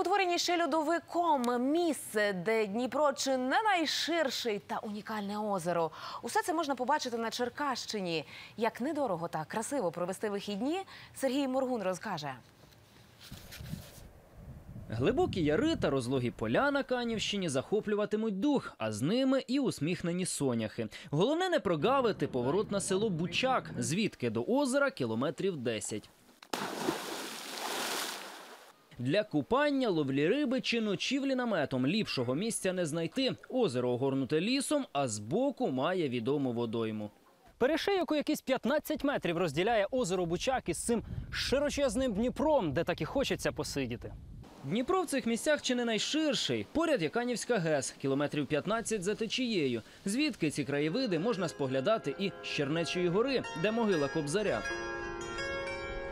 утворені ще льодовиком. Місце, де Дніпро чи не найширший та унікальне озеро. Усе це можна побачити на Черкащині. Як недорого та красиво провести вихідні, Сергій Моргун розкаже. Глибокі яри та розлогі поля на Канівщині захоплюватимуть дух, а з ними і усміхнені соняхи. Головне не прогавити поворот на село Бучак, звідки до озера кілометрів 10. Для купання, ловлі риби чи ночівлі наметом ліпшого місця не знайти. Озеро огорнуте лісом, а збоку має відому водойму. Перешийок у якісь 15 метрів розділяє озеро Бучак із цим широчезним Дніпром, де так і хочеться посидіти. Дніпро в цих місцях чи не найширший. Поряд є Канівська ГЕС, кілометрів 15 за течією. Звідки ці краєвиди можна споглядати і з Чернечої гори, де могила Кобзаря.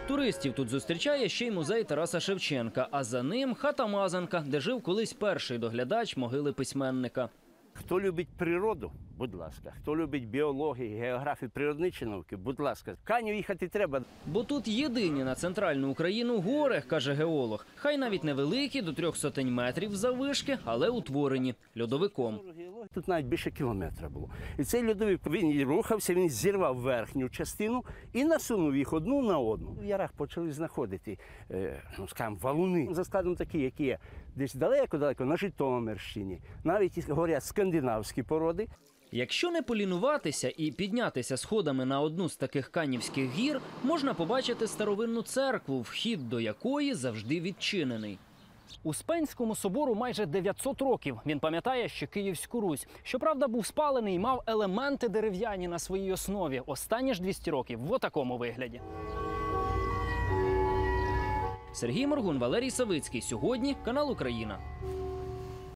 Туристів тут зустрічає ще й музей Тараса Шевченка, а за ним хата Мазанка, де жив колись перший доглядач могили письменника. Хто любить природу, будь ласка. Хто любить біологію, географію, природничі науки, будь ласка. В Канів їхати треба. Бо тут єдині на центральну Україну гори, каже геолог. Хай навіть невеликі, до трьох сотень метрів заввишки, але утворені льодовиком. Тут навіть більше кілометра було. І цей льодовик він рухався, він зірвав верхню частину і насунув їх одну на одну. В ярах почали знаходити, е, ну скажімо, валуни за складом такі, які є десь далеко-далеко на Житомирщині. Навіть говорять скандинавські породи. Якщо не полінуватися і піднятися сходами на одну з таких канівських гір, можна побачити старовинну церкву, вхід до якої завжди відчинений. Успенському собору майже 900 років. Він пам'ятає ще Київську Русь. Щоправда, був спалений і мав елементи дерев'яні на своїй основі. Останні ж 200 років в отакому вигляді. Сергій Моргун, Валерій Савицький. Сьогодні канал Україна.